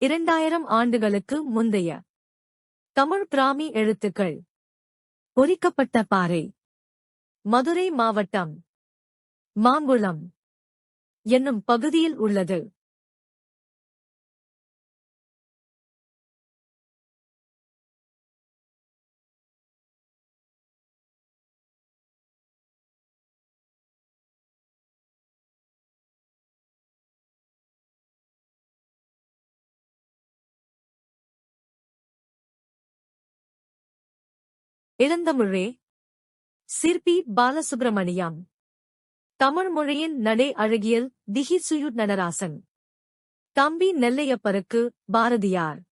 இரண்டாயிரம் ஆண்டுகளுக்கு முந்தைய தமிழ் பிராமி எழுத்துக்கள். பொறிக்கப்பட்ட பாறை. மதுரை மாவட்டம். மாங்குளம். என்னும் பகுதியில் உள்ளது. இளந்தமிழே சிற்பி பாலசுப்பிரமணியம் தமிழ் மொழியின் நடை அழகியல் திகிசுயுட் நடராசன் தம்பி நெல்லையப்பருக்கு பாரதியார்.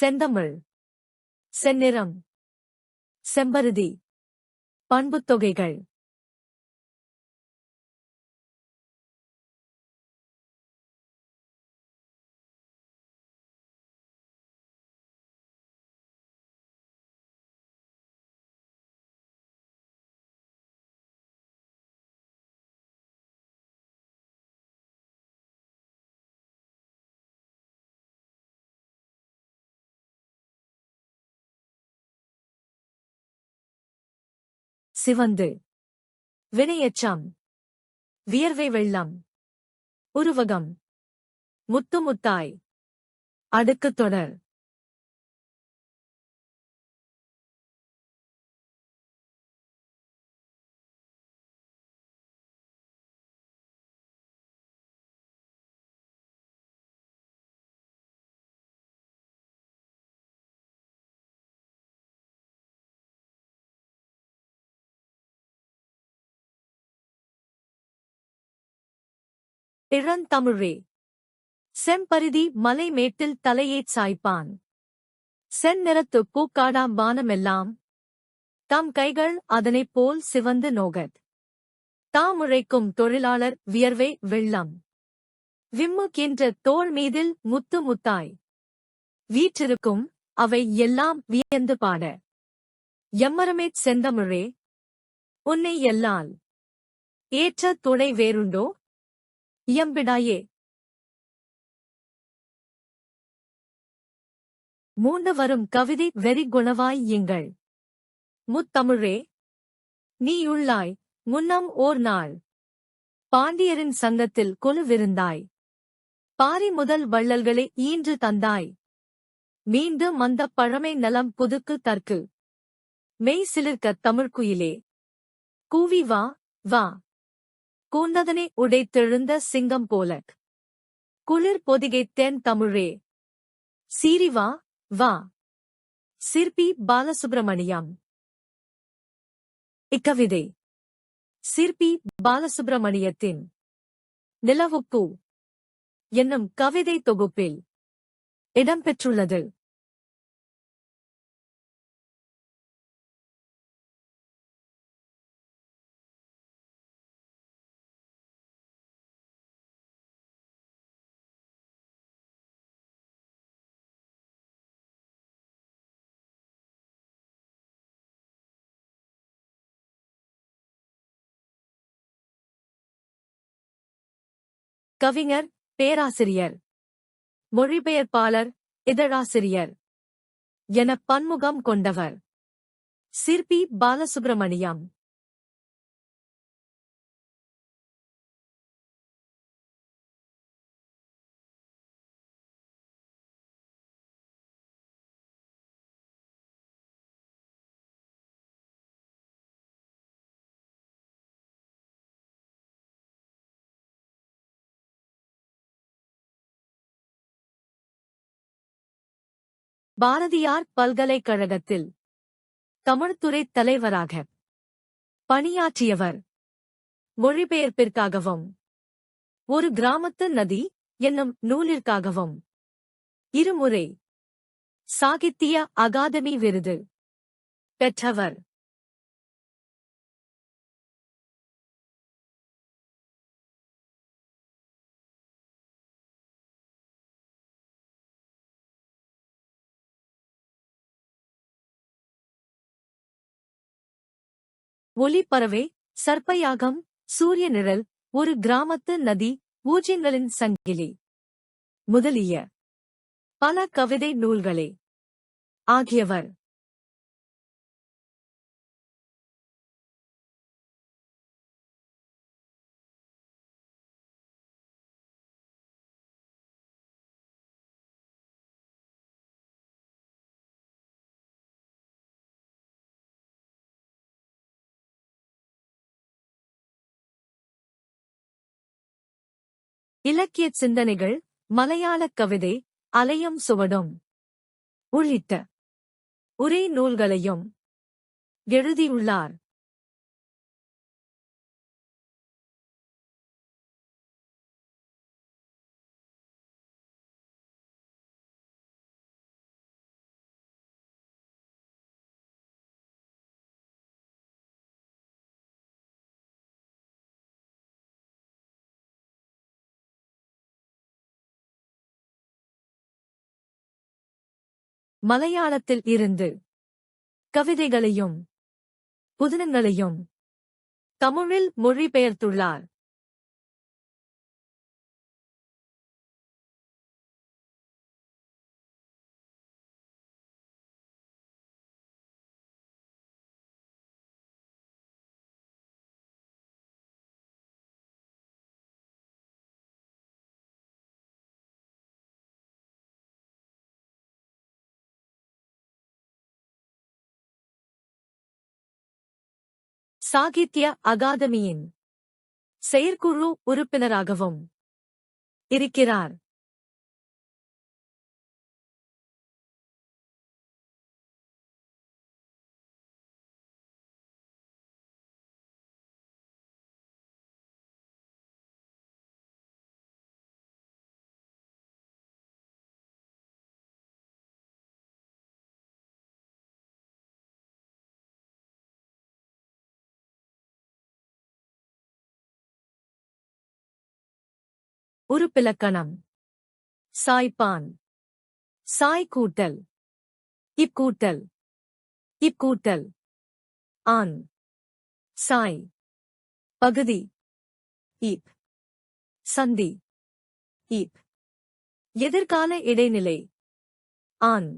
செந்தமிழ் செந்நிறம் செம்பருதி பண்புத்தொகைகள் சிவந்து. வினையச்சம். வியர்வை வெள்ளம். உருவகம். முத்துமுத்தாய் அடுக்குத் தொடர். இளந்தமிழே. செம்பரிதி மலை மேட்டில் தலையேச் சாய்ப்பான். செந்நிறத்து பூக்காடாம் வானமெல்லாம் தம் கைகள் அதனைப் போல் சிவந்து நோகத். தாமுழைக்கும் தொழிலாளர் வியர்வை வெள்ளம். விம்முகின்ற தோள் மீதில் முத்து முத்தாய். வீற்றிருக்கும் அவை எல்லாம் வியந்து பாட. எம்மரமே செந்தமிழே. உன்னை எல்லால் ஏற்ற துணை வேறுண்டோ? இயம்பிடாயே. மூண்டு வரும் கவிதை வெறி குணவாய் எங்கள். முத்தமிழே நீயுள்ளாய் முன்னம் ஓர் நாள். பாண்டியரின் சங்கத்தில் கொலுவிருந்தாய் பாரி முதல் வள்ளல்களை ஈன்று தந்தாய். மீண்டும் அந்த பழமை நலம் புதுக்கு தற்கு. மெய் சிலிர்க்க தமிழ்க்குயிலே கூவி வா வா. கூந்ததனை உடைத்தெழுந்த சிங்கம் போலக். குளிர் பொதிகை தென் தமிழே. சீரி வா. வா சிற்பி பாலசுப்பிரமணியம் இக்கவிதை. சிற்பி பாலசுப்பிரமணியத்தின் நிலவுக்கு. என்னும் கவிதை தொகுப்பில் இடம்பெற்றுள்ளது. கவிஞர் பேராசிரியர் மொழிபெயர்ப்பாளர் இதழாசிரியர் என பன்முகம் கொண்டவர். சிற்பி பாலசுப்பிரமணியம் பாரதியார் பல்கலைக்கழகத்தில் தமிழ்துறை தலைவராக பணியாற்றியவர். மொழிபெயர்ப்பிற்காகவும் ஒரு கிராமத்து நதி என்னும் நூலிற்காகவும் இருமுறை சாகித்திய அகாதமி விருது பெற்றவர். ஒளிப்பறவை சர்ப்பயாகம் சூரிய நிழல் ஒரு கிராமத்து நதி ஊஜியங்களின் சங்கிலி. முதலிய பல கவிதை நூல்களே. ஆகியவர் இலக்கியச் சிந்தனைகள் மலையாளக் கவிதை அலையும் சுவடும். உள்ளிட்ட. உரை நூல்களையும் எழுதியுள்ளார். மலையாளத்தில் இருந்து கவிதைகளையும் புதினங்களையும் தமிழில் மொழிபெயர்த்துள்ளார். சாகித்ய அகாதமியின் செயற்குழு உறுப்பினராகவும் இருக்கிறார். உறுப்பிலக்கணம் சாய்பான் சாய் கூட்டல் இக்கூட்டல். இக்கூட்டல். ஆன் சாய். பகுதி. இப் சந்தி. இப் எதிர்கால இடைநிலை. ஆண்.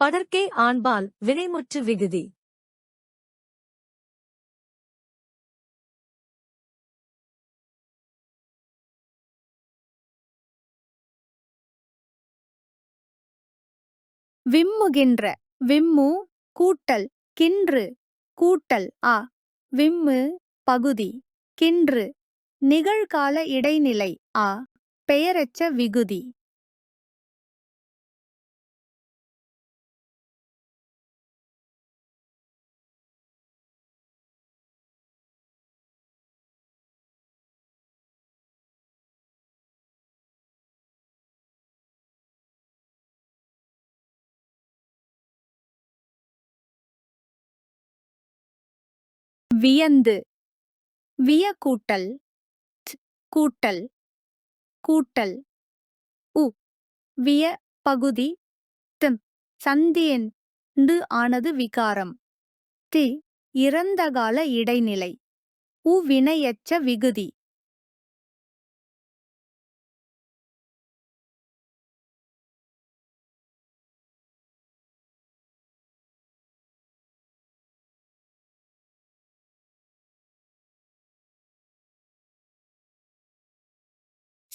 படர்க்கே ஆண்பால் வினைமுற்று விகுதி. விம்முகின்ற விம்மு கூட்டல் கின்று கூட்டல் ஆ. விம்மு பகுதி கின்று நிகழ்கால இடைநிலை ஆ. பெயரெச்ச விகுதி. வியந்து. விய கூட்டல் கூட்டல். கூட்டல். உ விய பகுதி. திம் சந்தியன் ண்டு ஆனது விகாரம். தி இறந்தகால இடைநிலை. உ வினையச்ச விகுதி.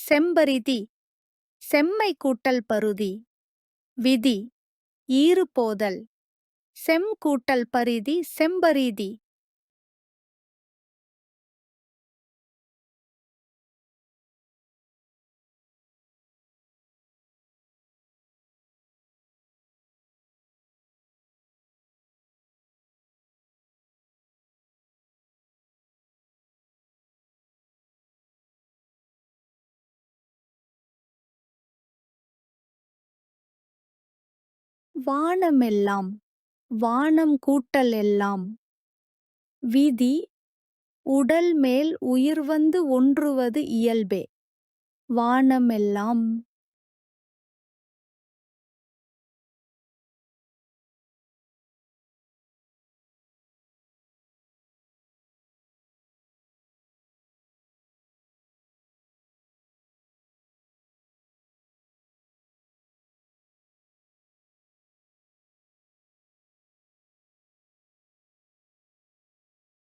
செம்பரிதி செம்மை கூட்டல் பருதி விதி ஈறு போதல் செம் பரிதி செம்பரிதி. வானமெல்லாம் வானம் கூட்டல் எல்லாம் விதி உடல் மேல் உயிர் வந்து ஒன்றுவது இயல்பே. வானமெல்லாம்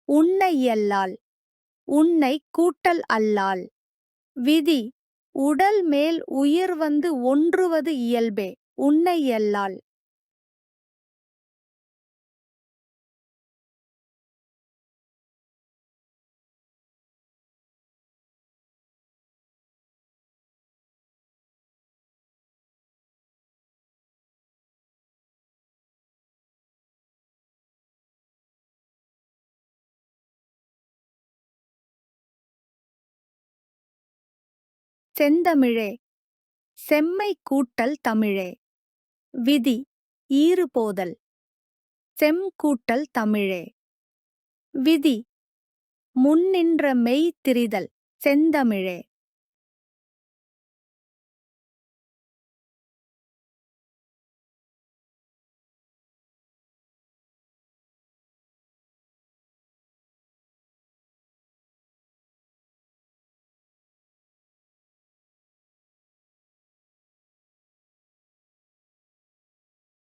உன்னை அல்லால் உன்னை கூட்டல் அல்லால். விதி உடல் மேல் உயிர் வந்து ஒன்றுவது இயல்பே உன்னை செந்தமிழே செம்மை கூட்டல் தமிழே. விதி ஈறுபோதல் செம்கூட்டல் செம் கூட்டல் தமிழே. விதி முன்னின்ற மெய் திரிதல் செந்தமிழே.